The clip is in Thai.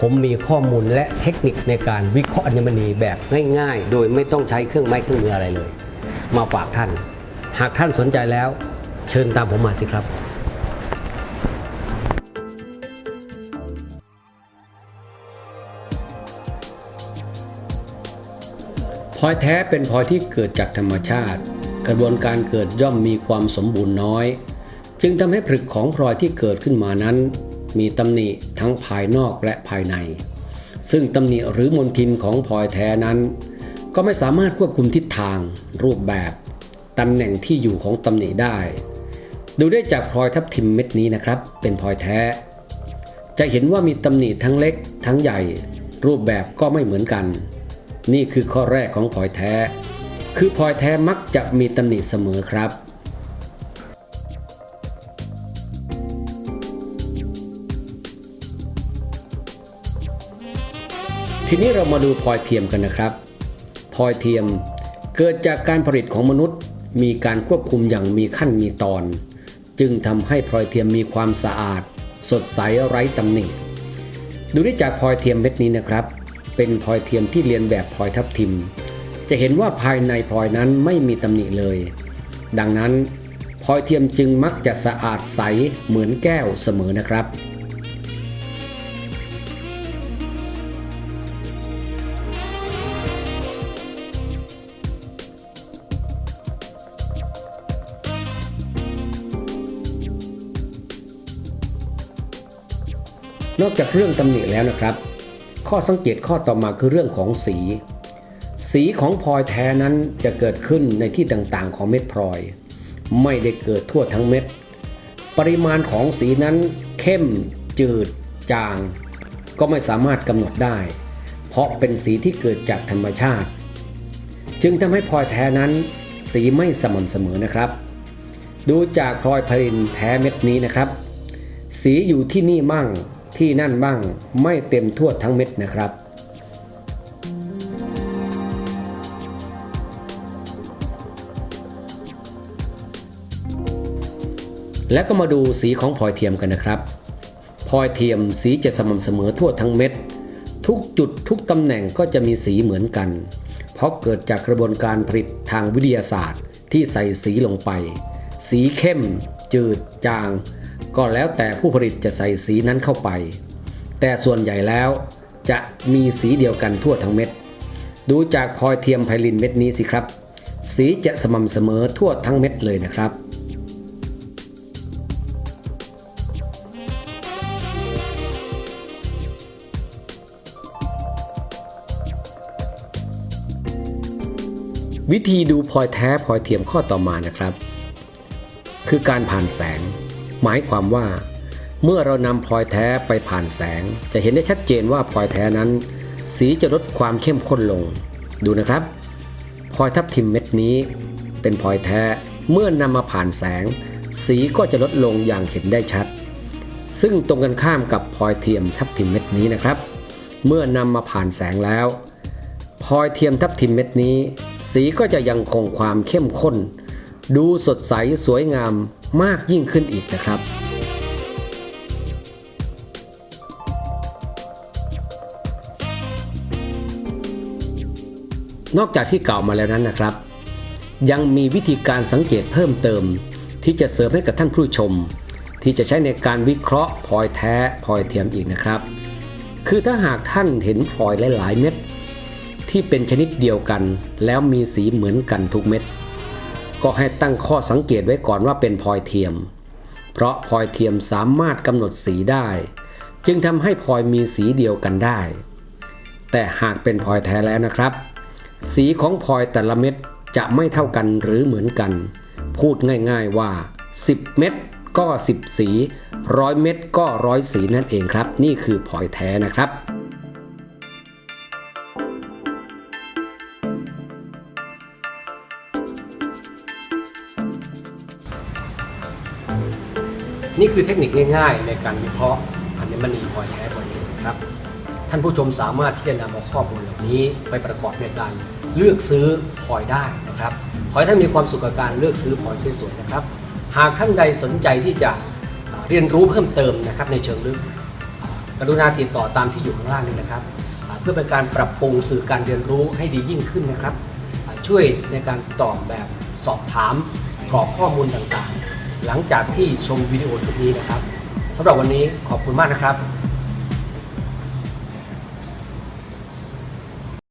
ผมมีข้อมูลและเทคนิคในการวิเคราะห์อัญมณีแบบง่ายๆ โดยไม่ต้องใช้เครื่องไม้เครื่องมืออะไรเลย มาฝากท่าน หากท่านสนใจแล้ว เชิญตามผมมาสิครับพลอยแท้เป็นพลอยที่เกิดจากธรรมชาติ กระบวนการเกิดย่อมมีความสมบูรณ์น้อย จึงทำให้ผลึกของพลอยที่เกิดขึ้นมานั้น มีตำหนิทั้งภายนอกและภายใน ซึ่งตำหนิหรือมลทินของพลอยแท้นั้น ก็ไม่สามารถควบคุมทิศทาง รูปแบบตำแหน่งที่อยู่ของตำหนิได้ ดูได้จากพลอยทับทิมเม็ดนี้นะครับ เป็นพลอยแท้ จะเห็นว่ามีตำหนิทั้งเล็ก ทั้งใหญ่ รูปแบบก็ไม่เหมือนกัน นี่คือข้อแรกของพลอยแท้ คือพลอยแท้มักจะมีตำหนิเสมอครับ ทีนี้เรามาดูพลอยเทียมกันนะครับพลอยเทียมเกิดจากการผลิตของมนุษย์ มีการควบคุมอย่างมีขั้นมีตอน จึงทำให้พลอยเทียมมีความสะอาด สดใสไร้ตำหนิดูได้จากพลอยเทียมเม็ดนี้นะครับ เป็นพลอยเทียมที่เรียนแบบพลอยทับทิม จะเห็นว่าภายในพลอยนั้นไม่มีตำหนิเลย ดังนั้นพลอยเทียมจึงมักจะสะอาดใสเหมือนแก้วเสมอนะครับ นอกจากเรื่องตำหนิแล้วนะครับ ข้อสังเกตข้อต่อมาคือเรื่องของสี สีของพลอยแท้นั้นจะเกิดขึ้นในที่ต่างๆ ของเม็ดพลอย ไม่ได้เกิดทั่วทั้งเม็ด ปริมาณของสีนั้นเข้ม จืด จาง ก็ไม่สามารถกำหนดได้ เพราะเป็นสีที่เกิดจากธรรมชาติ จึงทำให้พลอยแท้นั้น สีไม่สม่ำเสมอนะครับ ดูจากพลอยพรินแท้เม็ดนี้นะครับ สีอยู่ที่นี่มั่ง ที่นั่นบ้างไม่เต็มทั่วทั้งเม็ดนะครับ แล้วก็มาดูสีของพลอยเทียมกันนะครับพลอยเทียมสีจะสม่ำเสมอทั่วทั้งเม็ด ทุกจุดทุกตำแหน่งก็จะมีสีเหมือนกัน เพราะเกิดจากกระบวนการผลิตทางวิทยาศาสตร์ที่ใส่สีลงไป สีเข้ม จืด จาง ก็แล้วแต่ผู้ผลิตจะใส่สีนั้นเข้าไป แต่ส่วนใหญ่แล้วจะมีสีเดียวกันทั่วทั้งเม็ด ดูจากพลอยเทียมไพลินเม็ดนี้สิครับ สีจะสม่ำเสมอทั่วทั้งเม็ดเลยนะครับวิธีดูพลอยแท้พลอยเทียมข้อต่อมานะครับ คือการผ่านแสง หมายความว่า เมื่อเรานำพลอยแท้ไปผ่านแสง จะเห็นได้ชัดเจนว่าพลอยแท้นั้น สีจะลดความเข้มข้นลง ดูนะครับพลอยทับทิมเม็ดนี้ เป็นพลอยแท้เมื่อนำมาผ่านแสง สีก็จะลดลงอย่างเห็นได้ชัด ซึ่งตรงกันข้ามกับพลอยเทียมทับทิมเม็ดนี้นะครับ เมื่อนำมาผ่านแสงแล้วพลอยเทียมทับทิมเม็ดนี้ สีก็จะยังคงความเข้มข้น ดูสดใสสวยงาม มากยิ่งขึ้นอีกนะครับนอกจากที่กล่าวมาแล้วนั้นนะครับ ยังมีวิธีการสังเกตเพิ่มเติม ที่จะเสริมให้กับท่านผู้ชม ที่จะใช้ในการวิเคราะห์พลอยแท้พลอยเทียมอีกนะครับ คือถ้าหากท่านเห็นพลอยหลาย ๆ เม็ดที่เป็นชนิดเดียวกัน แล้วมีสีเหมือนกันทุกเม็ด ก็ให้ตั้งข้อสังเกตไว้ก่อนว่าเป็นพลอยเทียม เพราะพลอยเทียมสามารถกำหนดสีได้ จึงทำให้พลอยมีสีเดียวกันได้ แต่หากเป็นพลอยแท้แล้วนะครับ สีของพลอยแต่ละเม็ดจะไม่เท่ากันหรือเหมือนกัน พูดง่ายๆว่า 10 เม็ดก็ 10 สีร้อยเม็ดก็ร้อยสีนั่นเองครับ นี่คือพลอยแท้นะครับ นี่คือเทคนิคง่ายๆ ในการวิเคราะห์อัญมณีพลอยแท้พลอยเทียมนะครับ ท่านผู้ชมสามารถที่จะนำเอาข้อมูลเหล่านี้ไปประกอบในการเลือกซื้อพลอยได้นะครับ ขอให้ท่านมีความสุขกับการเลือกซื้อพลอยสวยๆนะครับ หากท่านใดสนใจที่จะเรียนรู้เพิ่มเติมนะครับในเชิงลึกอ่ากรุณาติดต่อตามที่อยู่ข้างล่างนี้นะครับ เพื่อเป็นการปรับปรุงสื่อการเรียนรู้ให้ดียิ่งขึ้นนะครับ ช่วยในการตอบแบบสอบถามกรอกข้อมูลต่างๆ หลังจากที่ชมวิดีโอชุดนี้นะครับสำหรับวันนี้ขอบคุณมากนะครับ